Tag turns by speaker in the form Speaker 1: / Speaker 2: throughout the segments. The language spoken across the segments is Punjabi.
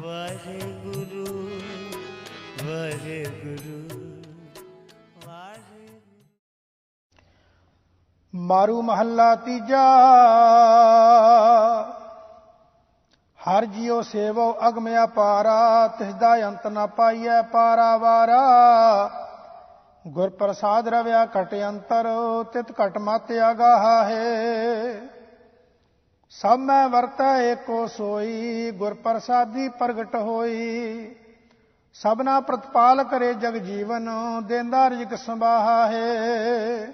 Speaker 1: ਵਾਹਿਗੁਰੂ ਵਾਹਿਗੁਰੂ
Speaker 2: ਮਾਰੂ ਮਹੱਲਾ ਤੀਜਾ। ਹਰ ਜਿਉ ਸੇਵੋ ਅਗਮ ਅਪਾਰਾ ਤਿਸਦਾ ਅੰਤ ਨਾ ਪਾਈਐ ਪਾਰਾਵਾਰਾ। ਗੁਰ ਪ੍ਰਸਾਦ ਰਵਿਆ ਘਟ ਅੰਤਰ, ਤਿਤ ਘਟ ਮਤ ਆਗਾਹਾ ਹੈ। ਸਭ ਮੈਂ ਵਰਤੈ ਏਕੋ ਸੋਈ ਗੁਰ ਪ੍ਰਸਾਦੀ ਪ੍ਰਗਟ ਹੋਈ। ਸਭਨਾ ਪ੍ਰਤਪਾਲ ਕਰੇ ਜਗ ਜੀਵਨ, ਦੇਂਦਾ ਰਿਜਕ ਸੰਭਾਹਾ ਹੈ।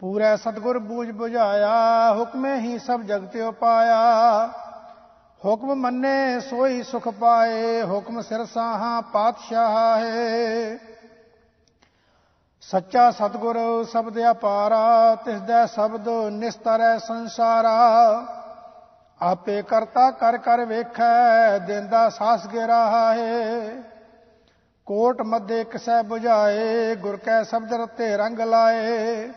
Speaker 2: ਪੂਰੇ ਸਤਗੁਰ ਬੂਝ 부ਝਾਇਆ ਹੁਕਮੇ ਹੀ ਸਭ ਜਗਤ ਉਪਾਇਆ ਹੁਕਮ ਮੰਨੇ ਸੋਈ ਸੁਖ ਪਾਏ, ਹੁਕਮ ਸਿਰ ਸਾਹਾ ਪਾਤਸ਼ਾਹ ਹੈ। ਸੱਚਾ ਸਤਗੁਰ ਸ਼ਬਦ ਅਪਾਰਾ, ਤਿਸ ਦਾ ਸ਼ਬਦ ਨਿਸਤਰੈ ਸੰਸਾਰਾ। ਆਪੇ ਕਰਤਾ ਕਰ ਕਰ ਵੇਖੈ, ਦਿੰਦਾ ਸਾਸ ਗਿਰਾ ਹੈ ਕੋਟ ਮੱਦੇ ਕਿਸੈ 부ਝਾਏ ਗੁਰ ਕੈ ਸ਼ਬਦ ਰਤੇ ਰੰਗ ਲਾਏ।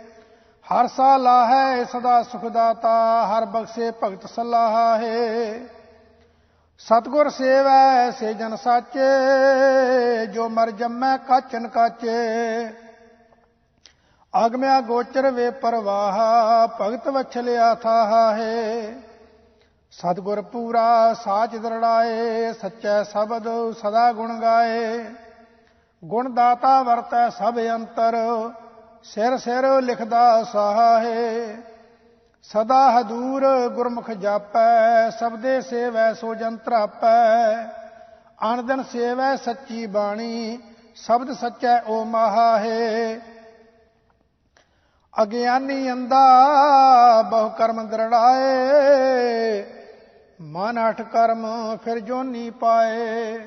Speaker 2: ਹਰ ਸਾ ਲਾਹੈ ਸਦਾ ਸੁਖ ਦਾਤਾ, ਹਰ ਬਖਸ਼ੇ ਭਗਤ ਸਲਾਹਾ। ਹੈ ਸਤਗੁਰ ਸੇਵੈ, ਸੇ ਜਨ ਸਾਚੇ, ਜੋ ਮਰ ਜੰਮੈ ਕਾਚਨ ਕਾਚੇ। ਅਗਮਿਆ ਗੋਚਰ ਵੇ ਪਰਵਾਹ, ਭਗਤ ਵਛਲਿਆ ਥਾਹ ਹੈ। ਸਤਗੁਰ ਪੂਰਾ ਸਾਚ ਦਰੜਾਏ, ਸੱਚੈ ਸ਼ਬਦ ਸਦਾ ਗੁਣ ਗਾਏ। ਗੁਣ ਦਾਤਾ ਵਰਤੈ ਸਭ ਅੰਤਰ, ਸਿਰ ਸਿਰ ਲਿਖਦਾ ਸਾਹੇ ਸਦਾ ਹਦੂਰ ਗੁਰਮੁਖ ਜਾਪੈ, ਸਬਦੇ ਸੇਵੈ ਸੋ ਜੰਤਰਾਪੈ ਅਨੰਦਨ ਸੇਵੈ ਸੱਚੀ ਬਾਣੀ, ਸ਼ਬਦ ਸੱਚੈ ਓ ਮਾਹੇ ਅਗਿਆਨੀ ਅੰਦਾ, ਬਹੁ ਕਰਮ ਦਰੜਾਏ ਮਨ ਅਠ ਕਰਮ, ਫਿਰ ਜੋਨੀ ਪਾਏ।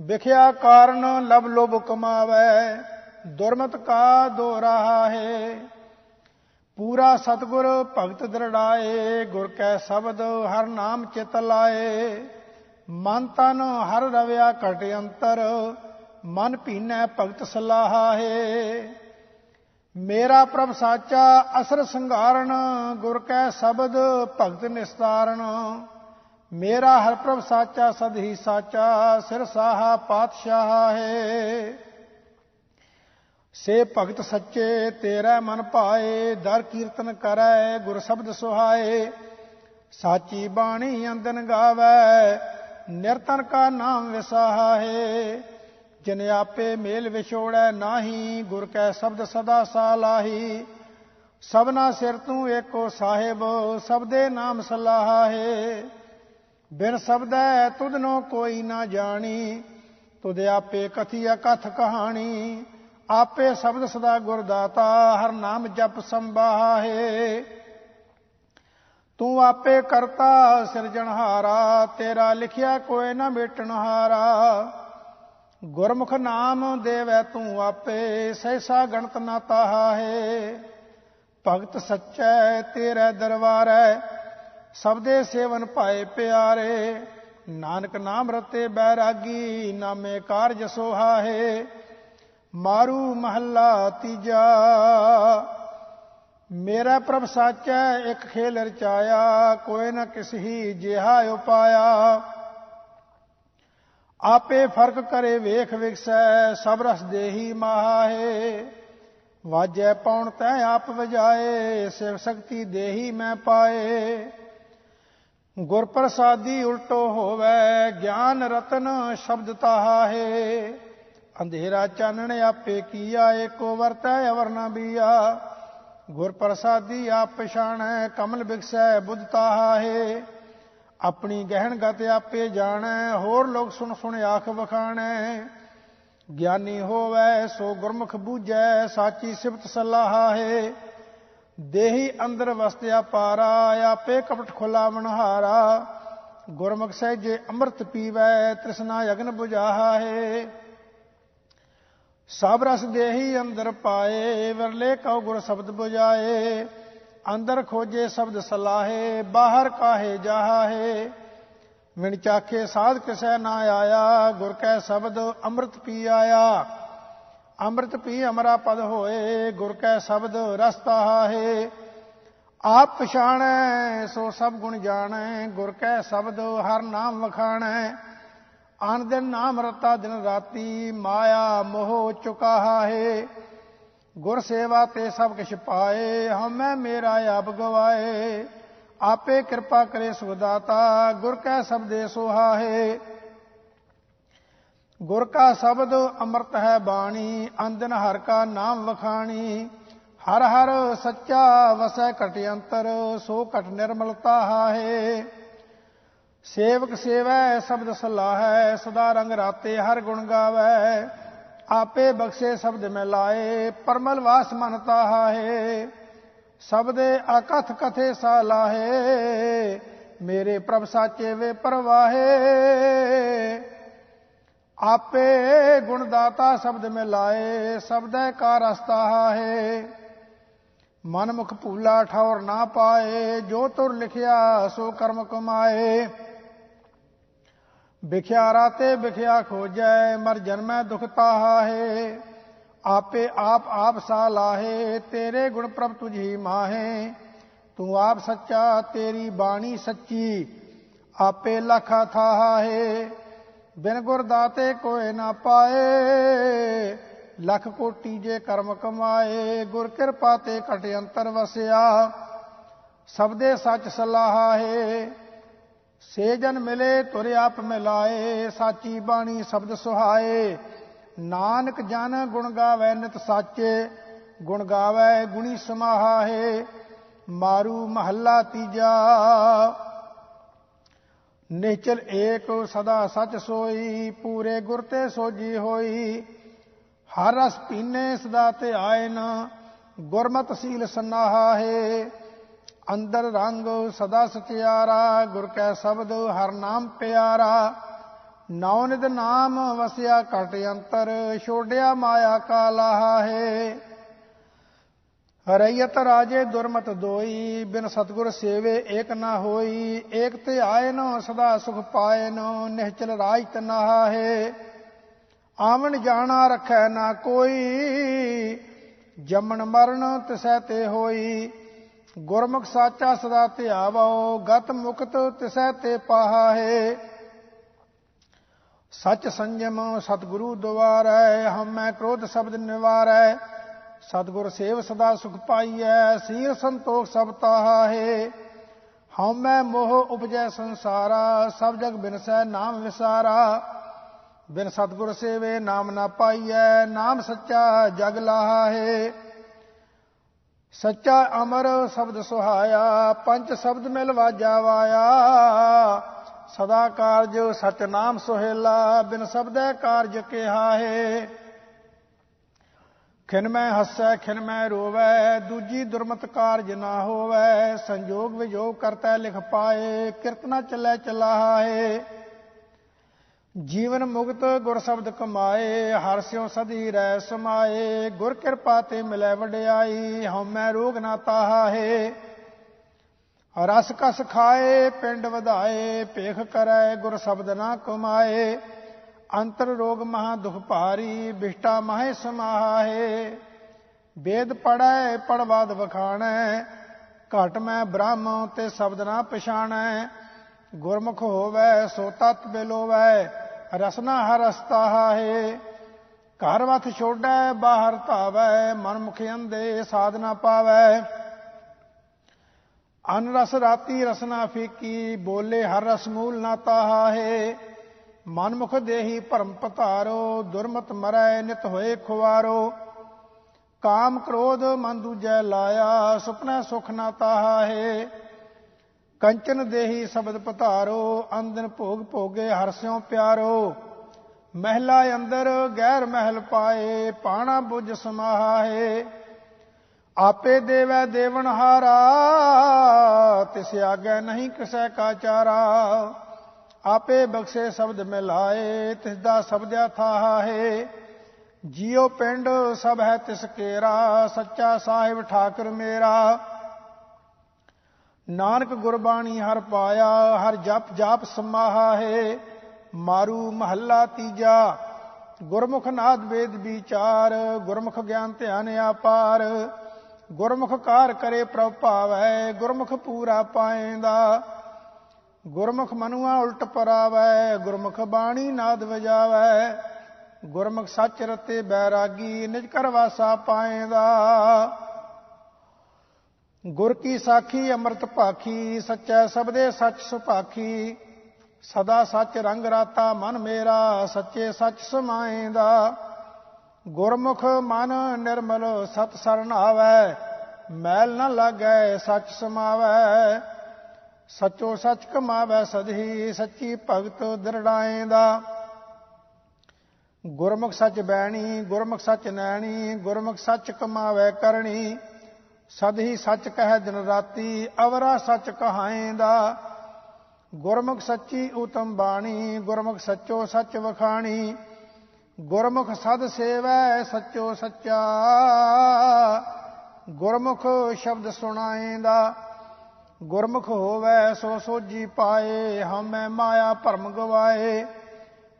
Speaker 2: ਵਿਖਿਆ ਕਾਰਨ ਲਬ ਲੋਭ ਕਮਾਵੇ। ਦੁਰਮਤ ਕਾ ਦੋ ਰਹਾ ਹੈ ਪੂਰਾ ਸਤਗੁਰ ਭਗਤ ਦਰੜਾਏ। ਗੁਰ ਕੈ ਸ਼ਬਦ, ਹਰ ਨਾਮ ਚਿਤ ਲਾਏ। ਮਨ ਤਨ, ਹਰ ਰਵਿਆ ਘਟ ਅੰਤਰ। ਮਨ ਭੀਨੈ ਭਗਤ ਸਲਾਹਾ ਹੈ ਮੇਰਾ ਪ੍ਰਭ ਸਾਚਾ ਅਸਰ ਸੰਘਾਰਣ, ਗੁਰ ਕੈ ਸ਼ਬਦ ਭਗਤ ਨਿਸਤਾਰਣ। ਮੇਰਾ ਹਰ ਪ੍ਰਭ ਸਾਚਾ, ਸਦ ਹੀ ਸਾਚਾ, ਸਿਰ ਸਾਹਾ ਪਾਤਸ਼ਾਹ ਹੈ। ਸੇ ਭਗਤ ਸੱਚੇ, ਤੇਰਾ ਮਨ ਪਾਏ ਦਰ ਕੀਰਤਨ ਕਰੈ, ਗੁਰ ਸ਼ਬਦ ਸੁਹਾਏ। ਸਾਚੀ ਬਾਣੀ ਅੰਦਨ ਗਾਵੇ, ਨਿਰਤਨ ਕਾ ਨਾਮ ਵਿਸਾਹਾ। ਜਿਨ ਆਪੇ ਮੇਲ ਵਿਛੋੜੈ ਨਾਹੀ, ਗੁਰ ਕੈ ਸ਼ਬਦ ਸਦਾ ਸਾਲਾਹੀ ਸਭਨਾ ਸਿਰ ਤੂੰ ਏਕੋ ਸਾਹਿਬ, ਸਬਦੇ ਨਾਮ ਸਲਾਹਾ। ਹੈ ਬਿਨ ਸ਼ਬਦੈ ਤੁਧਨੋ ਕੋਈ ਨਾ ਜਾਣੀ, ਤੁਧ ਆਪੇ ਕਥੀ ਅਕਥ ਕਹਾਣੀ। ਆਪੇ ਸ਼ਬਦ ਸਦਾ ਗੁਰਦਾਤਾ, ਹਰ ਨਾਮ ਜਪ ਸੰਭਾਹਾ। ਹੈ ਤੂੰ ਆਪੇ ਕਰਤਾ ਸਿਰਜਣਹਾਰਾ, ਤੇਰਾ ਲਿਖਿਆ ਕੋਈ ਨਾ ਮਿਟਣਹਾਰਾ। ਗੁਰਮੁਖ ਨਾਮ ਦੇਵੈ ਤੂੰ ਆਪੇ ਸੈਸਾ ਗਣਤ ਨਾ ਤਾਹਾ ਹੈ ਭਗਤ ਸੱਚੈ, ਤੇਰੇ ਦਰਬਾਰੈ ਦੇ ਸੇਵਨ ਭਾਏ ਪਿਆਰੇ। ਨਾਨਕ ਨਾਮ ਰਤੇ ਬੈਰਾਗੀ, ਨਾਮੇ ਕਾਰਜ ਸੋਹਾ ਹੈ ਮਾਰੂ ਮਹੱਲਾ ਤੀਜਾ, ਮੇਰਾ ਪ੍ਰਭ ਸਾਚੈ, ਇੱਕ ਖੇਲ ਰਚਾਇਆ, ਕੋਈ ਨਾ ਕਿਸ ਜਿਹਾ ਉਪਾਇਆ। ਆਪੇ ਫ਼ਰਕ ਕਰੇ ਵੇਖ ਵਿਕਸੈ, ਸਭ ਰਸ ਦੇਹੀ ਮਾਹੇ। ਵਾਜੈ ਪੌਣ ਤੈ ਆਪ ਵਜਾਏ, ਸਿਵ ਸ਼ਕਤੀ ਦੇਹੀ ਮੈਂ ਪਾਏ। ਗੁਰ ਪ੍ਰਸਾਦੀ ਉਲਟੋ ਹੋਵੇ, ਗਿਆਨ ਰਤਨ ਸ਼ਬਦ ਤਾਹਾ ਅੰਧੇਰਾ ਚਾਨਣ ਆਪੇ ਕੀਆ, ਏਕੋ ਵਰਤੈ ਅਵਰ ਨਾ ਬੀਆ। ਗੁਰ ਪ੍ਰਸਾਦੀ ਆਪ ਪਛਾਣੈ, ਕਮਲ ਬਿਕਸੈ ਬੁੱਧ ਤਾਹਾ ਹੈ ਆਪਣੀ ਗਹਿਣ ਗਤ ਆਪੇ ਜਾਣੈ, ਹੋਰ ਲੋਕ ਸੁਣ ਸੁਣ ਆਖ ਵਖਾਣੈ। ਗਿਆਨੀ ਹੋਵੇ, ਸੋ ਗੁਰਮੁਖ ਬੂਝੈ, ਸਾਚੀ ਸਿਫਤ ਸਲਾਹਾ ਹੈ ਦੇਹੀ ਅੰਦਰ ਵਸਤਿਆ ਪਾਰਾ, ਆਪੇ ਕਪਟ ਖੁਲਾ ਮਨਹਾਰਾ। ਗੁਰਮੁਖ ਸਹਿਜੇ ਅੰਮ੍ਰਿਤ ਪੀਵੈ, ਤ੍ਰਿਸ਼ਨਾ ਅਗਨ 부ਝਾਹਾ ਹੈ ਸਭ ਰਸ ਦੇਹੀ ਅੰਦਰ ਪਾਏ, ਵਰਲੇ ਕਉ ਗੁਰ ਸ਼ਬਦ 부ਝਾਏ ਅੰਦਰ ਖੋਜੇ ਸ਼ਬਦ ਸਲਾਹੇ, ਬਾਹਰ ਕਾਹੇ ਜਾਹੇ ਵਿਣ ਚਾਖੇ ਸਾਧ ਕਿਸੈ ਨਾ ਆਇਆ, ਗੁਰ ਕੈ ਸ਼ਬਦ ਅੰਮ੍ਰਿਤ ਪੀ ਆਇਆ। ਅੰਮ੍ਰਿਤ ਪੀ ਅਮਰਾ ਪਦ ਹੋਏ, ਗੁਰ ਕੈ ਸ਼ਬਦ ਰਸਤਾ ਹੈ ਆਪ ਪਛਾਣੈ, ਸੋ ਸਭ ਗੁਣ ਜਾਣੈ, ਗੁਰ ਕੈ ਸ਼ਬਦ ਹਰ ਨਾਮ ਵਖਾਣੈ। ਆਨ ਦਿਨ ਨਾਮ ਰਤਾ ਦਿਨ ਰਾਤੀ, ਮਾਇਆ ਮੋਹ ਚੁਕਾ ਹੈ ਗੁਰ ਸੇਵਾ ਤੇ ਸਭ ਕਿਛ ਪਾਏ, ਹਮੈ ਮੇਰਾ ਆਪ ਗਵਾਏ। ਆਪੇ ਕਿਰਪਾ ਕਰੇ ਸੁਦਾਤਾ ਗੁਰ ਕੈ ਸਬਦੇ ਸੁਹਾਏ। ਗੁਰ ਕਾ ਸ਼ਬਦ ਅੰਮ੍ਰਿਤ ਹੈ ਬਾਣੀ ਅੰਦਨ ਹਰ ਕਾ ਨਾਮ ਵਖਾਣੀ। ਹਰ ਹਰ ਸੱਚਾ ਵਸੈ ਘਟ ਅੰਤਰ, ਸੋ ਘਟ ਨਿਰਮਲਤਾ ਹੈ ਸੇਵਕ ਸੇਵੈ, ਸ਼ਬਦ ਸਲਾਹੈ, ਸਦਾ ਰੰਗ ਰਾਤੇ ਹਰ ਗੁਣ ਗਾਵੈ। ਆਪੇ ਬਖਸ਼ੇ ਸ਼ਬਦ ਮੈਂ ਲਾਏ, ਪਰਮਲ ਵਾਸ ਮਨਤਾ ਹੈ ਸਬਦੇ ਅਕਥ ਕਥੇ ਸਾਲਾਹੇ ਮੇਰੇ ਪ੍ਰਭ ਸਾਚੇ ਵੇ ਪਰਵਾਹੇ। ਆਪੇ ਗੁਣ ਦਾਤਾ ਸ਼ਬਦ ਮੈਂ ਲਾਏ ਸਬਦੈ ਕਾ ਰਸਤਾ ਹੈ ਮਨ ਮੁਖ ਭੂਲਾ ਠੌਰ ਨਾ ਪਾਏ, ਜੋ ਤੁਰ ਲਿਖਿਆ ਸੋ ਕਰਮ ਕਮਾਏ। ਵਿਖਿਆਰਾ ਤੇ ਵਿਖਿਆ ਖੋਜੈ, ਮਰ ਜਨਮੈ ਦੁਖ ਤਾਹਾ ਆਪੇ ਆਪ ਆਪ ਸਾ ਲਾਹੇ, ਤੇਰੇ ਗੁਣ ਪ੍ਰਭ ਤੁਝੀ ਮਾਹੇ। ਤੂੰ ਆਪ ਸੱਚਾ, ਤੇਰੀ ਬਾਣੀ ਸੱਚੀ, ਆਪੇ ਲਖਾ ਥਾਹਾ ਬਿਨ ਗੁਰ ਦਾਤੇ ਕੋਏ ਨਾ ਪਾਏ, ਲੱਖ ਕੋਟੀ ਜੇ ਕਰਮ ਕਮਾਏ, ਗੁਰ ਕਿਰਪਾ ਤੇ ਘਟ ਅੰਤਰ ਵਸਿਆ। ਸਬਦੇ ਸੱਚ ਸਲਾਹਾ ਹੈ ਸੇ ਜਨ ਮਿਲੇ ਤੁਰ ਆਪ ਮਿਲਾਏ, ਸਾਚੀ ਬਾਣੀ ਸ਼ਬਦ ਸੁਹਾਏ। ਨਾਨਕ ਜਨ ਗੁਣ ਗਾਵੇ ਨਿਤ ਸਾਚੇ, ਗੁਣ ਗਾਵੇ ਗੁਣੀ ਸਮਾਹਾ। ਹੈ ਮਾਰੂ ਮਹੱਲਾ ਤੀਜਾ, ਨਿਚਲ ਏਕ ਸਦਾ ਸਚ ਸੋਈ, ਪੂਰੇ ਗੁਰ ਤੇ ਸੋਜੀ ਹੋਈ। ਹਰ ਰਸ ਪੀਨੇ ਸਦਾ ਤੇ ਆਏ ਨਾ, ਗੁਰਮਤ ਸੀਲ ਸਨਾਹਾ। ਹੈ ਅੰਦਰ ਰੰਗ ਸਦਾ ਸਚਿਆਰਾ ਗੁਰ ਕੈ ਸ਼ਬਦ ਹਰ ਨਾਮ ਪਿਆਰਾ। ਨੌ ਨਿਦ ਨਾਮ ਵਸਿਆ ਘਟ ਅੰਤਰ ਛੋੜਿਆ ਮਾਇਆ ਕਾ ਲਾਹਾ। ਹੈ ਰਾਜੇ ਦੁਰਮਤ ਦੋਈ, ਬਿਨ ਸਤਗੁਰ ਸੇਵੇ ਏਕ ਨਾ ਹੋਈ। ਏਕ ਤੇ ਆਏ ਨੋ ਸਦਾ ਸੁਖ ਪਾਏ ਨੋ ਨਿਹਚਲ ਰਾਜ ਤਨਾਹਾ ਹੈ ਆਵਣ ਜਾਣਾ ਰਖੈ ਨਾ ਕੋਈ, ਜੰਮਣ ਮਰਨ ਤਿਸੈ ਤੇ ਹੋਈ। ਗੁਰਮੁਖ ਸਾਚਾ ਸਦਾ ਧਿਆਵੋ ਗਤ ਮੁਕਤ ਤਿਸੈ ਤੇ ਪਾਹਾ ਹੈ ਸਚ ਸੰਜਮ ਸਤਿਗੁਰੂ ਦੁਆਰੈ, ਹਮੈ ਕ੍ਰੋਧ ਸ਼ਬਦ ਨਿਵਾਰੈ। ਸਤਿਗੁਰ ਸੇਵ ਸਦਾ ਸੁਖ ਪਾਈਐ, ਸੀਰ ਸੰਤੋਖ ਸਭ ਤਾਹਾ ਹੈ ਹਉਮੈ ਮੋਹ ਉਪਜੈ ਸੰਸਾਰਾ, ਸਭ ਜਗ ਬਿਨਸੈ ਨਾਮ ਵਿਸਾਰਾ। ਬਿਨ ਸਤਿਗੁਰ ਸੇਵੇ ਨਾਮ ਨਾ ਪਾਈਐ, ਨਾਮ ਸੱਚਾ ਜਗ ਲਾਹੇ ਸੱਚਾ ਅਮਰ ਸ਼ਬਦ ਸੁਹਾਇਆ, ਪੰਜ ਸ਼ਬਦ ਮਿਲ ਵਾਜਾ ਵਾਇਆ। ਸਦਾ ਕਾਰਜ ਸਚ ਨਾਮ ਸੁਹੇਲਾ, ਬਿਨ ਸ਼ਬਦੈ ਕਾਰਜ ਕਿਹਾ ਹੈ। ਖਿਨ ਮੈਂ ਹੱਸੈ, ਖਿਨ ਮੈਂ ਰੋਵੈ, ਦੂਜੀ ਦੁਰਮਤ ਕਾਰਜ ਨਾ ਹੋਵੈ। ਸੰਜੋਗ ਵਿਜੋਗ ਕਰਤਾ ਲਿਖ ਪਾਏ ਕਿਰਤਨਾ ਚੱਲੈ ਚਲਾਏ ਜੀਵਨ ਮੁਕਤ ਗੁਰ ਸ਼ਬਦ ਕਮਾਏ, ਹਰ ਸਿਉ ਸਦੀ ਰਹਿ ਸਮਾਏ, ਗੁਰ ਕਿਰਪਾ ਤੇ ਮਿਲੈ ਵਡਿਆਈ ਹਉਮੈ ਰੋਗ ਨਾ ਤਾਹੇ। ਰਸ ਕਸ ਖਾਏ, ਪਿੰਡ ਵਧਾਏ, ਭੇਖ ਕਰੈ, ਗੁਰ ਸ਼ਬਦ ਨਾ ਕਮਾਏ। ਅੰਤਰ ਰੋਗ ਮਹਾ ਦੁਖ ਭਾਰੀ, ਬਿਸ਼ਟਾ ਮਹੇ ਸਮਾਹੇ। ਵੇਦ ਪੜੈ ਪੜਵਾਦ ਵਖਾਣੈ, ਘਟ ਮੈਂ ਬ੍ਰਹਮ ਤੇ ਸ਼ਬਦ ਨਾ ਪਛਾਣੈ। ਗੁਰਮੁਖ ਹੋਵੈ, ਸੋ ਤਤ ਬਿਲੋਵੈ। ਰਸਨਾ ਹਰਸਤਾ ਹੈ। ਘਰ ਵਥ ਛੋੜੈ, ਬਾਹਰ ਧਾਵੈ ਮਨ ਮੁਖ ਅੰਦੇ ਸਾਧਨਾ ਪਾਵੈ। ਅਨ ਰਸ ਰਾਤੀ ਰਸਨਾ ਫੀਕੀ, ਬੋਲੇ ਹਰ ਰਸ ਮੂਲ ਨਾ ਤਾਹਾ। ਹੈ ਮਨਮੁਖ ਦੇਹੀ ਭਰਮ ਪਤਾਰੋ, ਦੁਰਮਤ ਮਰੈ ਨਿਤ ਹੋਏ ਖੁਆਰੋ ਕਾਮ ਕ੍ਰੋਧ ਮਨ ਦੂਜੈ ਲਾਇਆ, ਸੁਪਨਾ ਸੁਖ ਨਾ ਤਾਹਾ। ਹੈ ਕੰਚਨ ਦੇਹੀ ਸ਼ਬਦ ਪਤਾਰੋ ਅੰਦਨ ਭੋਗ ਭੋਗੇ ਹਰਸਿਓ ਪਿਆਰੋ। ਮਹਿਲਾ ਅੰਦਰ ਗੈਰ ਮਹਿਲ ਪਾਏ, ਪਾਣਾ ਬੁਝ ਸਮਾਹਾ। ਆਪੇ ਦੇਵੈ ਦੇਵਨ ਹਾਰਾ ਤਿਸ ਆਗੇ ਨਹੀਂ ਕਿਸੈ ਕਾਚਾਰਾ। ਆਪੇ ਬਖਸ਼ੇ ਸ਼ਬਦ ਮਿਲਾਏ, ਤਿਸ ਦਾ ਸਬਦਿਆ ਥਾਹਾ ਹੈ ਪਿੰਡ ਸਭ ਹੈ ਤਿਸ ਕੇਰਾ, ਸੱਚਾ ਸਾਹਿਬ ਠਾਕਰ ਮੇਰਾ। ਨਾਨਕ ਗੁਰਬਾਣੀ ਹਰ ਪਾਇਆ, ਹਰ ਜਪ ਜਾਪ ਸਮਾਹਾ ਹੈ, ਮਾਰੂ ਮਹੱਲਾ ਤੀਜਾ, ਗੁਰਮੁਖ ਨਾਦ ਵੇਦ ਵਿਚਾਰ, ਗੁਰਮੁਖ ਗਿਆਨ ਧਿਆਨ ਆਪਾਰ ਗੁਰਮੁਖ ਕਾਰ ਕਰੇ ਪ੍ਰਭ ਭਾਵੈ, ਗੁਰਮੁਖ ਪੂਰਾ ਪਾਏਂਦਾ, ਗੁਰਮੁਖ ਮਨੁਆ ਉਲਟ ਪਰਾਵੈ, ਗੁਰਮੁਖ ਬਾਣੀ ਨਾਦ ਵਜਾਵੈ, ਗੁਰਮੁਖ ਸੱਚ ਰਤੇ ਬੈਰਾਗੀ, ਨਿਜ ਕਰ ਵਾਸਾ ਪਾਏਂਦਾ। ਗੁਰ ਕੀ ਸਾਖੀ, ਅੰਮ੍ਰਿਤ ਭਾਖੀ, ਸੱਚੈ ਸਬਦੇ ਸੱਚ ਸੁਭਾਖੀ। ਸਦਾ ਸੱਚ ਰੰਗ ਰਾਤਾ ਮਨ ਮੇਰਾ, ਸੱਚੇ ਸੱਚ ਸਮਾਏਂਦਾ। ਗੁਰਮੁਖ ਮਨ ਨਿਰਮਲ, ਸਤ ਸਰਣ ਆਵੈ। ਮੈਲ ਨ ਲਾਗੈ, ਸੱਚ ਸਮਾਵੈ। ਸਚੋ ਸੱਚ ਕਮਾਵੈ ਸਦਹੀ, ਸੱਚੀ ਭਗਤ ਦਰੜਾਏਂਦਾ। ਗੁਰਮੁਖ ਸੱਚ ਬੈਣੀ, ਗੁਰਮੁਖ ਸੱਚ ਨੈਣੀ, ਗੁਰਮੁਖ ਸੱਚ ਕਮਾਵੈ ਸਦ ਹੀ ਸੱਚ ਕਹਿ ਦਿਨ ਰਾਤੀ, ਅਵਰਾ ਸੱਚ ਕਹਾਏਂਦਾ। ਗੁਰਮੁਖ ਸੱਚੀ ਉਤਮ ਬਾਣੀ, ਗੁਰਮੁਖ ਸੱਚੋ ਸੱਚ ਵਖਾਣੀ। ਗੁਰਮੁਖ ਸਦ ਸੇਵੈ ਸੱਚੋ ਸੱਚਾ। ਗੁਰਮੁਖ ਸ਼ਬਦ ਸੁਣਾਏਂਦਾ। ਗੁਰਮੁਖ ਹੋਵੈ ਸੋ ਸੋਜੀ ਪਾਏ, ਹਮੈ ਮਾਇਆ ਭਰਮ ਗਵਾਏ।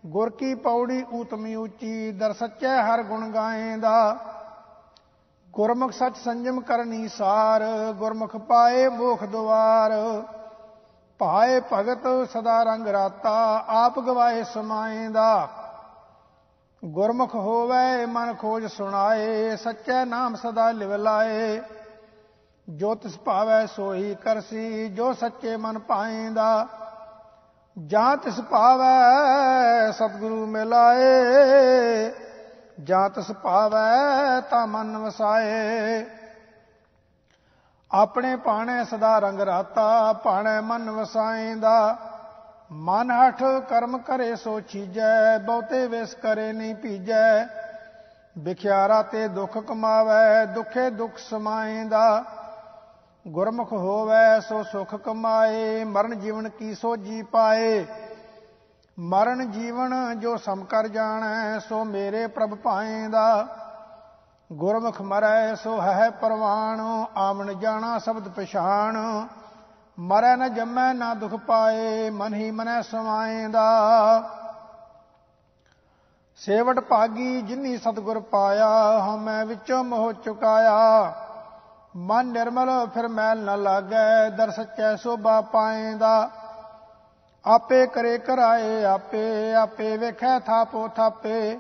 Speaker 2: ਗੁਰ ਕੀ ਪੌੜੀ ਊਤਮੀ ਉੱਚੀ, ਦਰ ਸੱਚੈ ਹਰ ਗੁਣ ਗਾਏਂਦਾ। ਗੁਰਮੁਖ ਸੱਚ ਸੰਜਮ ਕਰਨੀ ਸਾਰ, ਗੁਰਮੁਖ ਪਾਏ ਮੋਖ ਦੁਆਰ। ਪਾਏ ਭਗਤ ਸਦਾ ਰੰਗ ਰਾਤਾ, ਆਪ ਗਵਾਏ ਸਮਾਏਂਦਾ ਗੁਰਮੁਖ ਹੋਵੇ, ਮਨ ਖੋਜ ਸੁਣਾਏ, ਸੱਚੇ ਨਾਮ ਸਦਾ ਲਿਵ ਲਾਏ। ਜੋ ਤਿਸ ਭਾਵੈ ਸੋਈ ਕਰਸੀ, ਜੋ ਸੱਚੇ ਮਨ ਪਾਏਂਦਾ ਜਾਂ ਤਿਸ ਭਾਵੈ ਸਤਿਗੁਰੂ ਮਿਲਾਏ। ਜਾਂ ਤਿਸ ਭਾਵੈ ਤਾਂ ਮਨ ਵਸਾਏ। ਆਪਣੇ ਪਾਣੇ ਸਦਾ ਰੰਗ ਰਾਤਾ ਪਾਣੇ ਮਨ ਵਸਾਏਂਦਾ। ਮਨ ਹਠ ਕਰਮ ਕਰੇ ਸੋ ਚੀਜੈ, ਬਹੁਤੇ ਵਿਸ ਕਰੇ ਨਹੀਂ ਭੀਜੈ। ਵਿਖਿਆਰਾ ਤੇ ਦੁੱਖ ਕਮਾਵੇ, ਦੁਖੇ ਦੁੱਖ ਸਮਾਏਂਦਾ। ਗੁਰਮੁਖ ਹੋਵੇ ਸੋ ਸੁਖ ਕਮਾਏ, ਮਰਨ ਜੀਵਨ ਕੀ ਸੋਜੀ ਪਾਏ। ਮਰਨ ਜੀਵਨ ਜੋ ਸਮ ਕਰ ਜਾਣੈ, ਸੋ ਮੇਰੇ ਪ੍ਰਭ ਪਾਏਂਦਾ ਗੁਰਮੁਖ ਮਰੈ, ਸੋ ਹੈ ਪਰਵਾਣ ਆਮਣ ਜਾਣਾ ਸ਼ਬਦ ਪਛਾਣ। ਮਰੈ ਨ ਜੰਮੈ, ਨਾ ਦੁਖ ਪਾਏ, ਮਨ ਹੀ ਮਨੈ ਸਮਾਏਂਦਾ ਸੇਵਟ ਭਾਗੀ, ਜਿਨੀ ਸਤਗੁਰ ਪਾਇਆ ਹਮੈ ਵਿੱਚੋਂ ਮੋਹ ਚੁਕਾਇਆ। ਮਨ ਨਿਰਮਲ, ਫਿਰ ਮੈਲ ਨ ਲਾਗੈ, ਦਰ ਸੱਚੈ ਸੋਭਾ ਪਾਏ ਦਾ। ਆਪੇ ਕਰੇ ਕਰਾਏ, ਆਪੇ ਆਪੇ ਵੇਖੈ ਥਾਪੋ ਥਾਪੇ।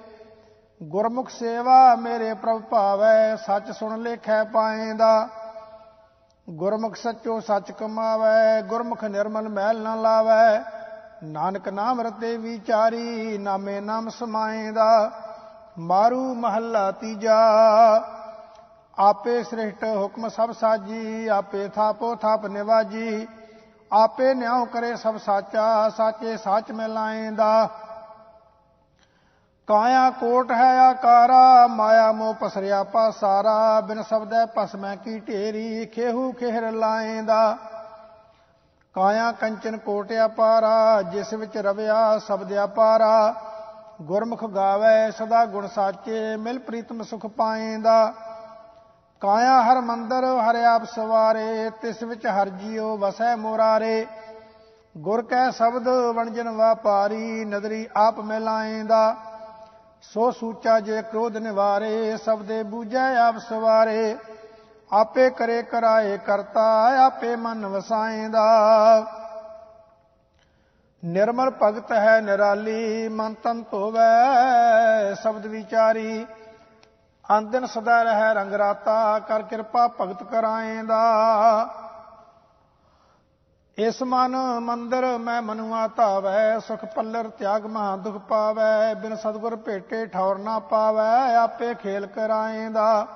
Speaker 2: ਗੁਰਮੁਖ ਸੇਵਾ ਮੇਰੇ ਪ੍ਰਭ ਭਾਵੈ, ਸੱਚ ਸੁਣ ਲੇਖੈ ਪਾਏਂਦਾ ਗੁਰਮੁਖ ਸੱਚੋ ਸੱਚ ਕਮਾਵੈ, ਗੁਰਮੁਖ ਨਿਰਮਲ ਮਹਿਲ ਨਾ ਲਾਵੈ। ਨਾਨਕ ਨਾਮ ਰਤੇ ਵਿਚਾਰੀ, ਨਾਮੇ ਨਾਮ ਸਮਾਏਂਦਾ ਮਾਰੂ ਮਹੱਲਾ ਤੀਜਾ। ਆਪੇ ਸ੍ਰਿਸ਼ਟ ਹੁਕਮ ਸਭ ਸਾਜੀ, ਆਪੇ ਥਾਪੋ ਥਾਪ ਨਿਵਾਜੀ। ਆਪੇ ਨਿਆਉ ਕਰੇ ਸਭ ਸਾਚਾ, ਸਾਚੇ ਸਾਚ ਮਿਲਾਏਂਦਾ ਕਾਇਆ ਕੋਟ ਹੈ ਆਕਾਰਾ, ਮਾਇਆ ਮੋਹ ਪਸਰਿਆ ਪਾ ਸਾਰਾ ਬਿਨ ਸਬਦੈ ਪਸਮੈ ਕੀ ਢੇਰੀ, ਖੇਹੂ ਖੇਹਰ ਲਾਏਂਦਾ ਕਾਇਆ ਕੰਚਨ ਕੋਟਿਆ ਪਾਰਾ, ਜਿਸ ਵਿੱਚ ਰਵਿਆ ਸਬਦ ਆਪਾਰਾ ਗੁਰਮੁਖ ਗਾਵੇ ਸਦਾ ਗੁਣ ਸਾਚੇ, ਮਿਲ ਪ੍ਰੀਤਮ ਸੁਖ ਪਾਏਂਦਾ ਕਾਇਆ ਹਰ ਮੰਦਰ ਹਰਿ ਆਪ ਸਵਾਰੇ, ਤਿਸ ਵਿੱਚ ਹਰ ਜੀਉ ਵਸੈ ਮੋਰਾਰੇ। ਗੁਰ ਕੈ ਸ਼ਬਦ ਵਣਜਨ ਵਾਪਾਰੀ ਨਦਰੀ ਆਪ ਮਿਲਾਏਂਦਾ। ਸੋ ਸੂਚਾ ਜੇ ਕ੍ਰੋਧ ਨਿਵਾਰੇ, ਸਭ ਦੇ ਬੂਝੈ ਆਪ ਸਵਾਰੇ। ਆਪੇ ਕਰੇ ਕਰਾਏ ਕਰਤਾ, ਆਪੇ ਮਨ ਵਸਾਏਂਦਾ। ਨਿਰਮਲ ਭਗਤ ਹੈ ਨਿਰਾਲੀ, ਮਨ ਤਨ ਧੋਵੈ, ਸ਼ਬਦ ਵਿਚਾਰੀ। ਅੰਦਨ ਸਦਾ ਰਹਿ ਰੰਗ ਰਾਤਾ, ਕਰ ਕਿਰਪਾ ਭਗਤ ਕਰਾਏ ਦਾ। ਇਸ ਮਨ ਮੰਦਰ ਮੈਂ ਮਨੁਆ ਧਾਵੈ, ਸੁਖ ਪੱਲਰ ਤਿਆਗ ਮਹਾ ਦੁਖ ਪਾਵੈ, ਬਿਨ ਸਤਗੁਰ ਭੇਟੇ ਠੌਰ ਨਾ ਪਾਵੈ, ਆਪੇ ਖੇਲ ਕਰਾਏ ਦਾ।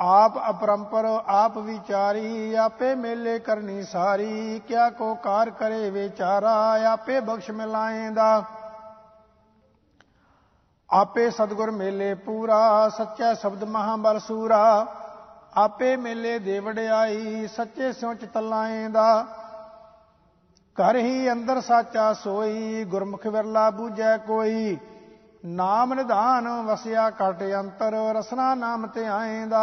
Speaker 2: ਆਪ ਅਪਰੰਪਰ, ਆਪ ਵਿਚਾਰੀ, ਆਪੇ ਮੇਲੇ ਕਰਨੀ ਸਾਰੀ, ਕਿਆ ਕੋ ਕਾਰ ਕਰੇ ਵਿਚਾਰਾ, ਆਪੇ ਬਖਸ਼ ਮਿਲਾਏ ਦਾ। ਆਪੇ ਸਤਗੁਰ ਮੇਲੇ ਪੂਰਾ, ਸੱਚਾ ਸ਼ਬਦ ਮਹਾਬਲ ਸੂਰਾ। ਆਪੇ ਮੇਲੇ ਦੇ ਵਡਿਆਈ, ਸੱਚੇ ਸਿਉ ਚਤਲਾਏ ਦਾ। ਘਰ ਹੀ ਅੰਦਰ ਸਾਚਾ ਸੋਈ, ਗੁਰਮੁਖ ਵਿਰਲਾ ਬੂਝੈ ਕੋਈ। ਨਾਮ ਨਿਧਾਨ ਵਸਿਆ ਕਟ ਅੰਤਰ, ਰਸਨਾ ਨਾਮ ਤੇ ਆਏਂਦਾ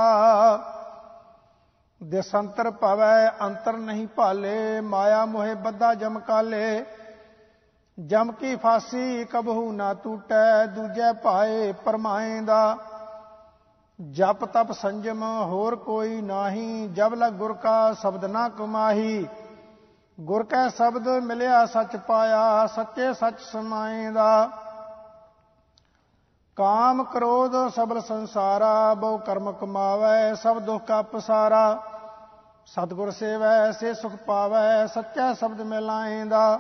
Speaker 2: ਦਿਸੰਤਰ ਭਵੈ, ਅੰਤਰ ਨਹੀਂ ਭਾਲੇ, ਮਾਇਆ ਮੋਹਿ ਬੱਧਾ ਜਮ ਕਾਲੇ। ਜਮ ਕੀ ਫਾਸੀ ਕਬਹੂ ਨਾ ਟੂਟੈ, ਦੂਜੈ ਭਾਏ ਪਰਮਾਏਂਦਾ। ਜਪ ਤਪ ਸੰਜਮ ਹੋਰ ਕੋਈ ਨਾਹੀ, ਜਬ ਲਗ ਗੁਰ ਕਾ ਸ਼ਬਦ ਨਾ ਕਮਾਹੀ। ਗੁਰ ਕੈ ਸ਼ਬਦ ਮਿਲਿਆ ਸੱਚ ਪਾਇਆ, ਸੱਚੇ ਸੱਚ ਸਮਾਏਂਦਾ। ਕਾਮ ਕ੍ਰੋਧ ਸਬਲ ਸੰਸਾਰਾ, ਬਹੁ ਕਰਮ ਕਮਾਵੈ, ਸਭ ਦੁੱਖ ਕਾ ਪਸਾਰਾ ਸਤਿਗੁਰ ਸੇਵੈ, ਸੇ ਸੁਖ ਪਾਵੈ, ਸੱਚਾ ਸ਼ਬਦ ਮਿਲਾਏ ਦਾ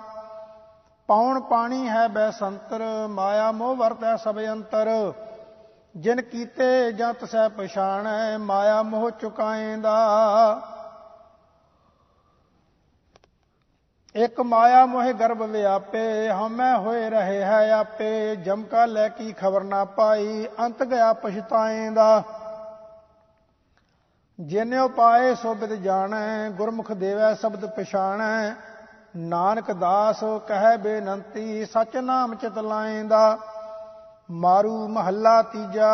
Speaker 2: ਪੌਣ ਪਾਣੀ ਹੈ ਬੈਸੰਤਰ ਮਾਇਆ ਮੋਹ ਵਰਤੈ ਸਭ ਅੰਤਰ। ਜਿਨ ਕੀਤੇ ਜਾਂ ਤਸੈ ਪਛਾਣੈ, ਮਾਇਆ ਮੋਹ ਚੁਕਾਏਂਦਾ। ਇਕ ਮਾਇਆ ਮੋਹਿ ਗਰਭ ਵਿਆਪੇ ਹਮੈ ਹੋਏ ਰਹੇ ਹੈ ਆਪੇ। ਜਮਕਾ ਲੈ ਕੀ ਖਬਰ ਨਾ ਪਾਈ, ਅੰਤ ਗਿਆ ਪਛਤਾਏਂਦਾ। ਜਿਨੇ ਉਪਾਏ ਸੋ ਬਿਦ ਜਾਣੈ, ਗੁਰਮੁਖ ਦੇਵੈ ਸ਼ਬਦ ਪਛਾਣੈ। ਨਾਨਕ ਦਾਸ ਕਹੈ ਬੇਨੰਤੀ ਸਚ ਨਾਮ ਚਿਤ ਲਾਏਂਦਾ ਮਾਰੂ ਮਹੱਲਾ ਤੀਜਾ।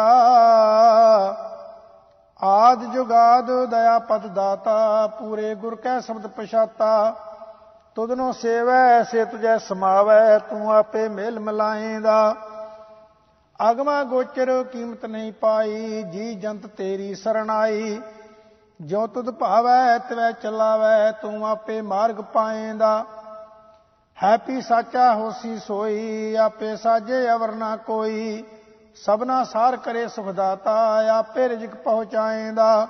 Speaker 2: ਆਦ ਜੁਗਾਦ ਦਇਆ ਪਤ ਦਾਤਾ, ਪੂਰੇ ਗੁਰ ਕੈ ਸ਼ਬਦ ਪਛਾਤਾ। ਤੁਧਨੋ ਸੇਵੈ ਸੇ ਤੁਜੈ ਸਮਾਵੈ, ਤੂੰ ਆਪੇ ਮੇਲ ਮਲਾਏਂਦਾ ਅਗਮਾ ਗੋਚਰ ਕੀਮਤ ਨਹੀਂ ਪਾਈ, ਜੀ ਜੰਤ ਤੇਰੀ ਸਰਣਾਈ। ਜੋ ਤੁਧ ਭਾਵੈ, ਤਵੈ ਚਲਾਵੈ, ਤੂੰ ਆਪੇ ਮਾਰਗ ਪਾਏਂਦਾ। ਹੈਪੀ ਸਾਚਾ, ਹੋਸੀ ਸੋਈ, ਆਪੇ ਸਾਜੇ, ਅਵਰ ਨਾ ਕੋਈ। ਸਭਨਾ ਸਾਰ ਕਰੇ ਸੁਖਦਾਤਾ, ਆਪੇ ਰਿਜਕ ਪਹੁੰਚਾਏਂਦਾ।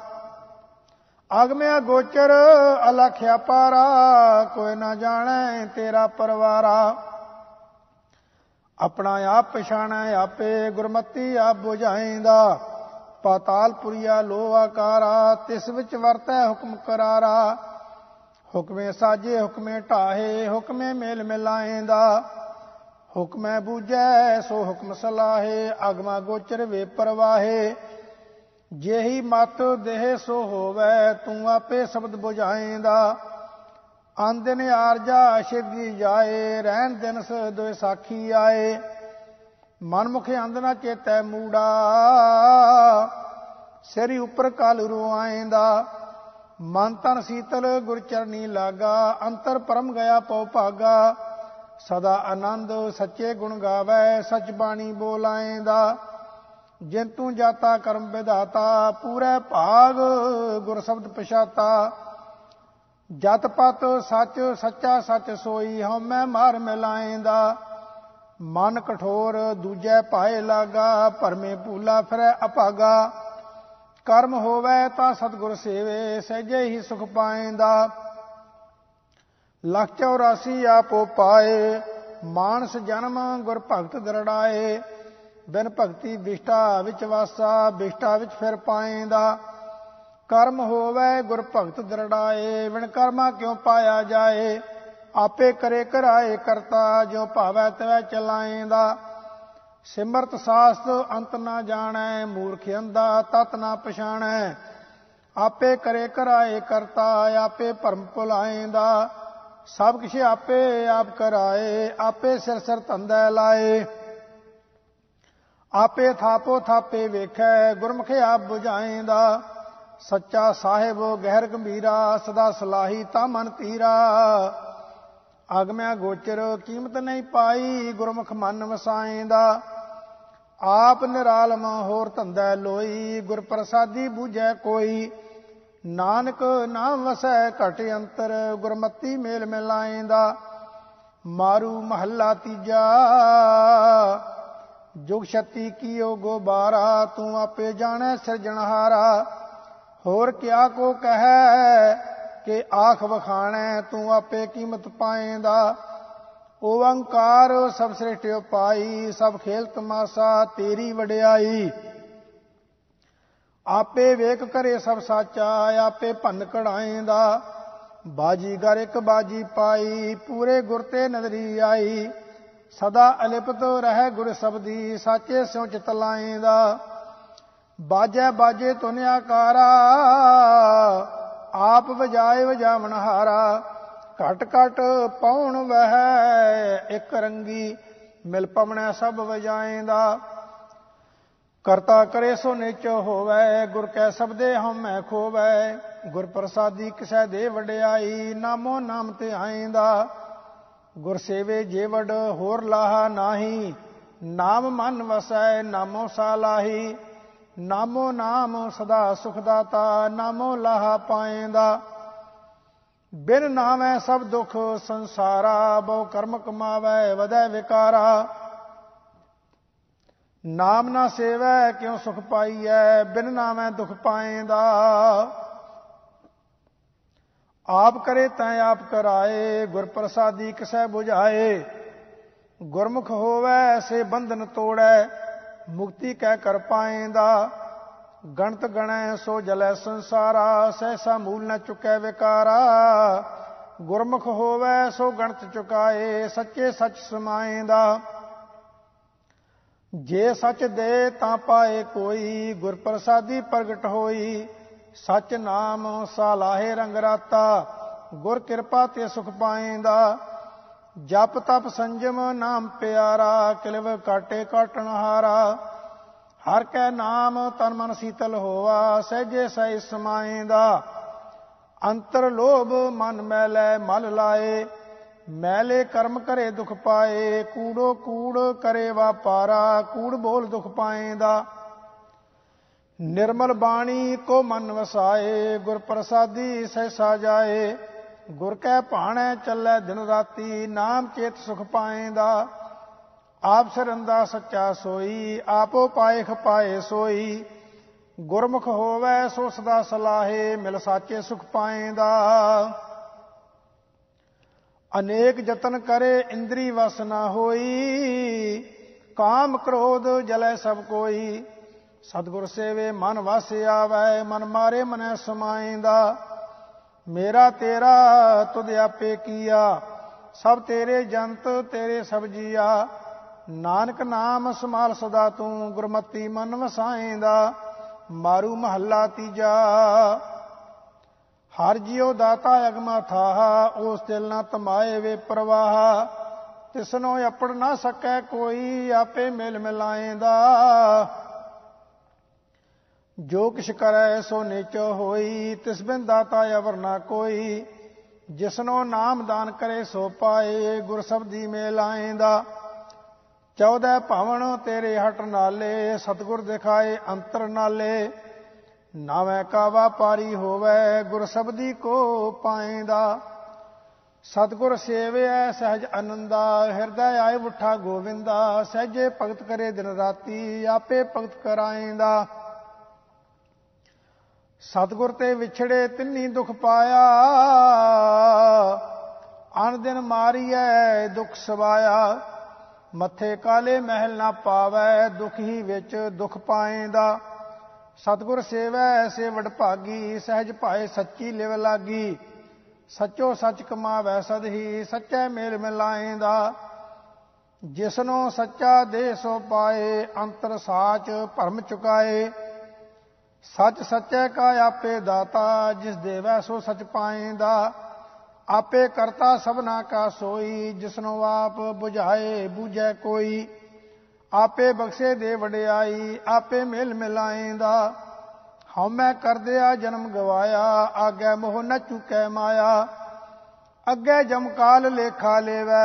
Speaker 2: ਅਗਮਿਆ ਗੋਚਰ, ਅਲਖਿਆ ਪਾਰਾ, ਕੋਈ ਨਾ ਜਾਣੈ ਤੇਰਾ ਪਰਵਾਰਾ। ਆਪਣਾ ਆਪ ਪਛਾਣੈ, ਆਪੇ ਗੁਰਮਤੀ ਆਪ 부ਝਾਏਂਦਾ ਪਾਤਾਲਪੁਰੀਆ ਲੋ ਆਕਾਰਾ ਤਿਸ ਵਿੱਚ ਵਰਤੈ ਹੁਕਮ ਕਰਾਰਾ। ਹੁਕਮੇ ਸਾਜੇ, ਹੁਕਮੇ ਢਾਹੇ, ਹੁਕਮੇ ਮੇਲ ਮਿਲਾਏਂਦਾ। ਹੁਕਮੈ ਬੂਝੈ, ਸੋ ਹੁਕਮ ਸਲਾਹੇ, ਅਗਮਾ ਗੋਚਰ ਵੇ ਪਰਵਾਹੇ। ਜਿਹੀ ਮਤ ਦੇਹ ਸੋ ਹੋਵੇ, ਤੂੰ ਆਪੇ ਸ਼ਬਦ 부ਝਾਏਂਦਾ ਆਂਦਨ ਆਰਜਾ ਸਿੱਧੀ ਜਾਏ, ਰਹਿਣ ਦਿਨ ਸ ਦੋਇ ਸਾਖੀ ਆਏ। ਮਨਮੁਖ ਅੰਦਨਾ ਚੇਤੈ ਮੂੜਾ। ਸਿਰੀ ਉੱਪਰ ਕਲ ਰੁਆਏਂਦਾ ਮਨ ਤਨ ਸੀਤਲ ਗੁਰ ਚਰਨੀ ਲਾਗਾ। ਅੰਤਰ ਪਰਮ ਗਿਆ ਪਉ ਭਾਗਾ। ਸਦਾ ਆਨੰਦ ਸੱਚੇ ਗੁਣ ਗਾਵੇ, ਸਚ ਬਾਣੀ ਬੋਲਾਏਂਦਾ ਜਿਨ ਤੂੰ ਜਾਤਾ ਕਰਮ ਵਿਧਾਤਾ, ਪੂਰੇ ਭਾਗ ਗੁਰ ਸ਼ਬਦ ਪਛਾਤਾ। ਜਤ ਪਤ ਸੱਚ, ਸੱਚਾ ਸੱਚ ਸੋਈ ਹਉਮੈ ਮਾਰ ਮਿਲਾਏਂਦਾ ਮਨ ਕਠੋਰ ਦੂਜੈ ਪਾਏ ਲਾਗਾ, ਭਰਮੇ ਪੂਲਾ ਫਿਰੈ ਅਭਾਗਾ। ਕਰਮ ਹੋਵੇ ਤਾਂ ਸਤਿਗੁਰ ਸੇਵੇ, ਸਹਿਜੇ ਹੀ ਸੁਖ ਪਾਏਂਦਾ। ਲੱਖ 84 ਆਪੋ ਪਾਏ, ਮਾਨਸ ਜਨਮ ਗੁਰ ਭਗਤ ਦਰੜਾਏ। ਬਿਨ ਭਗਤੀ ਵਿਸ਼ਟਾ ਵਿੱਚ ਵਾਸਾ ਵਿਸ਼ਟਾ ਵਿੱਚ ਫਿਰ ਪਾਏਂਦਾ। ਕਰਮ ਹੋਵੇ ਗੁਰ ਭਗਤ ਦਰੜਾਏ ਵਿਣ ਕਰਮਾ ਕਿਉ ਪਾਇਆ ਜਾਏ? ਆਪੇ ਕਰੇ ਕਰਾਏ ਕਰਤਾ, ਜੋ ਭਾਵੈ ਤਵੈ ਚਲਾਏਂਦਾ। ਸਿਮਰਤ ਸਾਸਤ ਅੰਤ ਨਾ ਜਾਣੈ, ਮੂਰਖ ਅੰਦਾ ਤਤ ਨਾ ਪਛਾਣੈ। ਆਪੇ ਕਰੇ ਕਰਾਏ ਕਰਤਾ, ਆਪੇ ਭਰਮ ਭੁਲਾਏਂਦਾ। ਸਭ ਕਿਛ ਆਪੇ ਆਪ ਕਰਾਏ, ਆਪੇ ਸਿਰ ਸਿਰ ਧੰਦਾ ਲਾਏ। ਆਪੇ ਥਾਪੋ ਥਾਪੇ ਵੇਖੈ, ਗੁਰਮੁਖ ਆਪ 부ਝਾਏਂਦਾ ਸੱਚਾ ਸਾਹਿਬ ਗਹਿਰ ਗੰਭੀਰਾ, ਸਦਾ ਸਲਾਹੀ ਤਾ ਮਨ ਤੀਰਾ। ਅਗਮਿਆ ਗੋਚਰ ਕੀਮਤ ਨਹੀਂ ਪਾਈ, ਗੁਰਮੁਖ ਮਨ ਵਸਾਏ ਦਾ ਆਪ ਨਿਰਾਲਮ ਹੋਰ ਧੰਦਾ ਲੋਈ ਗੁਰ ਪ੍ਰਸਾਦੀ ਬੂਝੈ ਕੋਈ। ਨਾਨਕ ਨਾਮ ਵਸੈ ਘਟ ਅੰਤਰ, ਗੁਰਮਤੀ ਮੇਲ ਮਿਲਾਏ ਦਾ ਮਾਰੂ ਮਹੱਲਾ ਤੀਜਾ, ਜੁਗ ਸ਼ਤੀ ਕੀਓ ਗੋਬਾਰਾ, ਤੂੰ ਆਪੇ ਜਾਣੈ ਸਿਰਜਣਹਾਰਾ। ਹੋਰ ਕਿਆ ਕੋ ਕਹੈ ਕਿ ਆਖ ਵਖਾਣੈ, ਤੂੰ ਆਪੇ ਕੀਮਤ ਪਾਏਂਦਾ। ਓੰਕਾਰ ਸਭ ਸ੍ਰਿਸ਼ਟਿ ਪਾਈ ਸਭ ਖੇਲ ਤਮਾਸਾ ਤੇਰੀ ਵਡਿਆਈ। ਆਪੇ ਵੇਖ ਕਰੇ ਸਭ ਸਾਚਾ, ਆਪੇ ਭੰਨ ਕਢਾਏਂਦਾ। ਬਾਜੀਗਰ ਇੱਕ ਬਾਜੀ ਪਾਈ, ਪੂਰੇ ਗੁਰ ਤੇ ਨਜ਼ਰੀ ਆਈ। ਸਦਾ ਅਲਿਪਤ ਰਹਿ ਗੁਰ ਸਬਦੀ, ਸਾਚੇ ਸਿਉ ਚਿਤ ਲਾਏਂਦਾ। ਬਾਜੈ ਬਾਜੇ ਤੁਨ ਆਕਾਰਾ ਆਪ ਵਜਾਏ ਵਜਾਵਣ ਹਾਰਾ ਘਟ ਘਟ ਪਾਉਣ ਵਹਿ ਇੱਕ ਰੰਗੀ, ਮਿਲ ਪਵਣੈ ਸਭ ਵਜਾਏਂਦਾ ਕਰਤਾ ਕਰੇ ਸੋ ਨਿਚ ਹੋਵੇ, ਗੁਰ ਕੈ ਸਬਦੇ ਹਮੈ ਖੋਵੇ। ਗੁਰ ਪ੍ਰਸਾਦੀ ਕਿਸੈ ਦੇ ਵਡਿਆਈ, ਨਾਮੋ ਨਾਮ ਤੇ ਆਏਂਦਾ ਗੁਰ ਸੇਵੇ ਜੇਵੜ ਹੋਰ ਲਾਹਾ ਨਾਹੀ, ਨਾਮ ਮਨ ਵਸੈ ਨਾਮੋ ਸਾਲਾਹੀ ਨਾਮੋ ਨਾਮ ਸਦਾ ਸੁਖ ਦਾਤਾ ਨਾਮੋ ਲਾਹਾ ਪਾਏਂਦਾ। ਬਿਨ ਨਾਮੈ ਸਭ ਦੁਖ ਸੰਸਾਰਾ, ਬਹੁ ਕਰਮ ਕਮਾਵੈ, ਵਧੈ ਵਿਕਾਰਾ। ਨਾਮ ਨਾ ਸੇਵੈ, ਕਿਉ ਸੁਖ ਪਾਈਐ? ਬਿਨ ਨਾਮੈ ਦੁਖ ਪਾਏਂਦਾ। ਆਪ ਕਰੇ ਤੈ ਆਪ ਕਰਾਏ ਗੁਰ ਪ੍ਰਸਾਦੀ ਕਿਸੈ 부ਝਾਏ ਗੁਰਮੁਖ ਹੋਵੈ, ਸੇ ਬੰਧਨ ਤੋੜੈ। ਮੁਕਤੀ ਕਹਿ ਕਰ ਪਾਏਂਦਾ, ਗਣਤ ਗਣੈ ਸੋ ਜਲੈ ਸੰਸਾਰਾ, ਸਹਿਸਾ ਮੂਲ ਨ ਚੁਕੈ ਵਿਕਾਰਾ। ਗੁਰਮੁਖ ਹੋਵੇ ਸੋ ਗਣਤ ਚੁਕਾਏ, ਸੱਚੇ ਸੱਚ ਸਮਾਏਂਦਾ। ਜੇ ਸੱਚ ਦੇ ਤਾਂ ਪਾਏ ਕੋਈ ਗੁਰ ਪ੍ਰਸਾਦੀ ਪ੍ਰਗਟ ਹੋਈ, ਸੱਚ ਨਾਮ ਸਾਲਾਹੇ ਰੰਗ ਰਾਤਾ, ਗੁਰ ਕਿਰਪਾ ਤੇ ਸੁਖ ਪਾਏਂਦਾ। ਜਪ ਤਪ ਸੰਜਮ ਨਾਮ ਪਿਆਰਾ, ਕਿਲਵ ਕਾਟੇ ਕਾਟਣ ਹਾਰਾ। ਹਰ ਕੈ ਨਾਮ ਤਨ ਮਨ ਸੀਤਲ ਹੋਵਾ ਸਹਿਜੇ ਸਹਿ ਸਮਾਏ ਦਾ। ਅੰਤਰ ਲੋਭ ਮਨ ਮੈਲੇ ਮਲ ਲਾਏ, ਮੈਲੇ ਕਰਮ ਕਰੇ ਦੁਖ ਪਾਏ, ਕੂੜੋ ਕੂੜ ਕਰੇ ਵਾਪਾਰਾ ਕੂੜ ਬੋਲ ਦੁਖ ਪਾਏ ਦਾ। ਨਿਰਮਲ ਬਾਣੀ ਕੋ ਮਨ ਵਸਾਏ, ਗੁਰ ਪ੍ਰਸਾਦੀ ਸਹਿਸਾ ਜਾਏ। ਗੁਰ ਕੈ ਭਾਣੈ ਚੱਲੈ ਦਿਨ ਰਾਤੀ, ਨਾਮ ਚੇਤ ਸੁਖ ਪਾਏਂਦਾ। ਆਪ ਸਰੰਦਾ ਸੱਚਾ ਸੋਈ, ਆਪੋ ਪਾਏ ਖਪਾਏ ਸੋਈ। ਗੁਰਮੁਖ ਹੋਵੇ ਸੋ ਸਦਾ ਸਲਾਹੇ, ਮਿਲ ਸਾਚੇ ਸੁਖ ਪਾਏਂਦਾ। ਅਨੇਕ ਯਤਨ ਕਰੇ, ਇੰਦਰੀ ਵਸ ਨਾ ਹੋਈ। ਕਾਮ ਕ੍ਰੋਧ ਜਲੈ ਸਭ ਕੋਈ। ਸਤਿਗੁਰ ਸੇਵੇ ਮਨ ਵਸ ਆਵੈ ਮਨ ਮਾਰੇ ਮਨੈ ਸਮਾਏਂਦਾ। ਮੇਰਾ ਤੇਰਾ, ਤੁਧ ਆਪੇ ਕੀਆ, ਸਭ ਤੇਰੇ ਜੰਤ, ਤੇਰੇ ਸਬਜੀਆ ਨਾਨਕ ਨਾਮ ਸਮਾਲ ਸਦਾ ਤੂੰ, ਗੁਰਮਤੀ ਮਨ ਵਸਾਏ ਦਾ ਮਾਰੂ ਮਹੱਲਾ ਤੀਜਾ। ਹਰ ਜਿਉ ਦਾਤਾ ਅਗਮਾ ਥਾਹਾ, ਉਸ ਦਿਲ ਨਾ ਤਮਾਏ ਵੇ ਪ੍ਰਵਾਹ। ਤਿਸਨੋ ਅਪੜ ਨਾ ਸਕੈ ਕੋਈ, ਆਪੇ ਮਿਲ ਮਿਲਾਏ ਦਾ ਜੋ ਕਿਛ ਕਰੈ ਸੋ ਨਿਚ ਹੋਈ, ਤਿਸ ਬਿਨ ਦਾਤਾ ਅਵਰ ਨਾ ਕੋਈ। ਜਿਸਨੋ ਨਾਮ ਦਾਨ ਕਰੇ ਸੋ ਪਾਏ, ਗੁਰ ਸਬਦੀ ਮੇਲ ਆਏਂਦਾ 14 ਭਵਨ ਤੇਰੇ ਹਟ ਨਾਲੇ, ਸਤਗੁਰ ਦਿਖਾਏ ਅੰਤਰ ਨਾਲੇ। ਨਾਵੇਂ ਕਾ ਵਾਪਾਰੀ ਹੋਵੇ, ਗੁਰ ਸਬਦੀ ਕੋ ਪਾਏਂਦਾ ਸਤਗੁਰ ਸੇਵਿਆ ਸਹਿਜ ਆਨੰਦਾ, ਹਿਰਦੈ ਆਏ ਉਠਾ ਗੋਵਿੰਦਾ। ਸਹਿਜੇ ਭਗਤ ਕਰੇ ਦਿਨ ਰਾਤੀ, ਆਪੇ ਭਗਤ ਕਰਾਏਂਦਾ ਸਤਗੁਰ ਤੇ ਵਿਛੜੇ ਤਿੰਨੀ ਦੁਖ ਪਾਇਆ। ਅਣ ਦਿਨ ਮਾਰੀਐ, ਦੁਖ ਸਵਾਇਆ। ਮੱਥੇ ਕਾਲੇ ਮਹਿਲ ਨਾ ਪਾਵੈ, ਦੁਖ ਹੀ ਵਿੱਚ ਦੁਖ ਪਾਏਂਦਾ। ਸਤਗੁਰ ਸੇਵੈ ਸੇ ਵਡਭਾਗੀ ਸਹਿਜ ਭਾਏ ਸੱਚੀ ਲਿਵ ਲਾਗੀ। ਸੱਚੋ ਸੱਚ ਕਮਾਵੈ ਸਦ ਹੀ, ਸੱਚੈ ਮੇਲ ਮਿਲਾਏਂਦਾ। ਜਿਸਨੋ ਸੱਚਾ ਦੇ ਸੋ ਪਾਏ, ਅੰਤਰ ਸਾਚ ਭਰਮ ਚੁਕਾਏ। ਸੱਚ ਸੱਚੈ ਕਾ ਆਪੇ ਦਾਤਾ, ਜਿਸ ਦੇਵੈ ਸੋ ਸਚ ਪਾਏਂਦਾ। ਆਪੇ ਕਰਤਾ ਸਭਨਾ ਕਾ ਸੋਈ, ਜਿਸਨੋ ਆਪ 부ਝਾਏ 부ਝੈ ਕੋਈ। ਆਪੇ ਬਖਸ਼ੇ ਦੇ ਵਡਿਆਈ, ਆਪੇ ਮਿਲ ਮਿਲਾਏਂਦਾ। ਹਉਮੈ ਕਰਦਿਆ ਜਨਮ ਗਵਾਇਆ, ਆਗੇ ਮੋਹ ਨ ਚੁਕੈ ਮਾਇਆ। ਅੱਗੇ ਜਮਕਾਲ ਲੇਖਾ ਲੇਵੈ,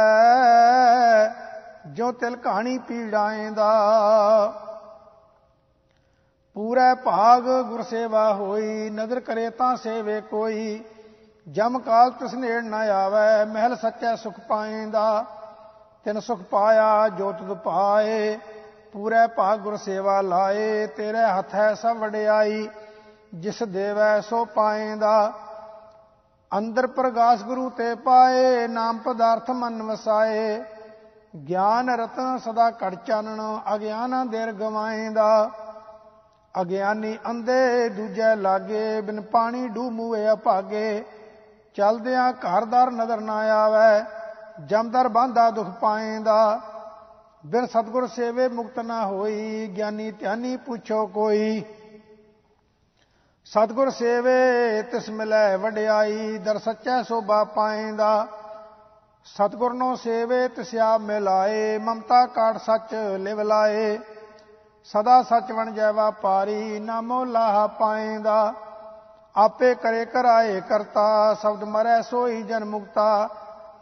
Speaker 2: ਜੋ ਤਿਲ ਕਹਾਣੀ ਪੀੜਾਏਂਦਾ ਪੂਰੇ ਭਾਗ ਗੁਰ ਸੇਵਾ ਹੋਈ, ਨਦਰ ਕਰੇ ਤਾਂ ਸੇਵੇ ਕੋਈ। ਜਮ ਕਾਲ ਤਿਸ ਨੇੜ ਨ ਆਵੇ, ਮਹਿਲ ਸੱਚਾ ਸੁਖ ਪਾਏਂਦਾ ਤਿਨ ਸੁਖ ਪਾਇਆ, ਜੋ ਤੁਧ ਪਾਏ, ਪੂਰੇ ਭਾਗ ਗੁਰ ਸੇਵਾ ਲਾਏ। ਤੇਰੇ ਹੱਥ ਹੈ ਸਭ ਵਡਿਆਈ, ਜਿਸ ਦੇਵੈ ਸੋ ਪਾਏਂਦਾ ਅੰਦਰ ਪ੍ਰਗਾਸ ਗੁਰੂ ਤੇ ਪਾਏ, ਨਾਮ ਪਦਾਰਥ ਮਨ ਵਸਾਏ। ਗਿਆਨ ਰਤਨ ਸਦਾ ਕੜ ਚਾਨਣ, ਅਗਿਆਨ ਦੇਰ ਗਵਾਏਂਦਾ ਅਗਿਆਨੀ ਅੰਦੇ ਦੂਜੇ ਲਾਗੇ, ਬਿਨ ਪਾਣੀ ਡੂਮੂਏ ਅਭਾਗੇ। ਚਲਦਿਆਂ ਘਰਦਾਰ ਨਜ਼ਰ ਨਾ ਆਵੇ, ਜਮਦਰ ਬਾਂਧਾ ਦੁਖ ਪਾਏਂਦਾ। ਬਿਨ ਸਤਗੁਰ ਸੇਵੇ ਮੁਕਤ ਨਾ ਹੋਈ, ਗਿਆਨੀ ਧਿਆਨੀ ਪੁੱਛੋ ਕੋਈ। ਸਤਗੁਰ ਸੇਵੇ ਤਿਸ ਮਿਲੈ ਵਡਿਆਈ, ਦਰ ਸੱਚੈ ਸੋਭਾ ਪਾਏਂਦਾ। ਸਤਗੁਰ ਨੂੰ ਸੇਵੇ ਤਿਸਿਆ ਮਿਲਾਏ, ਮਮਤਾ ਕਾਟ ਸੱਚ ਲਿਵ ਲਾਏ। ਸਦਾ ਸੱਚ ਬਣ ਜੈ ਵਾਪਾਰੀ ਨਾਮੋ ਲਾਹ ਪਾਏਂਦਾ। ਆਪੇ ਕਰੇ ਕਰਾਏ ਕਰਤਾ, ਸ਼ਬਦ ਮਰੈ ਸੋਈ ਜਨ ਮੁਕਤਾ।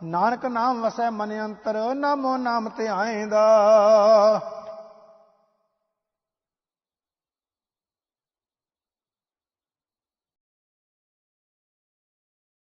Speaker 2: ਨਾਨਕ ਨਾਮ ਵਸੈ ਮਨ ਅੰਤਰ, ਨਾਮੋ ਨਾਮ ਧਿਆਏਂਦਾ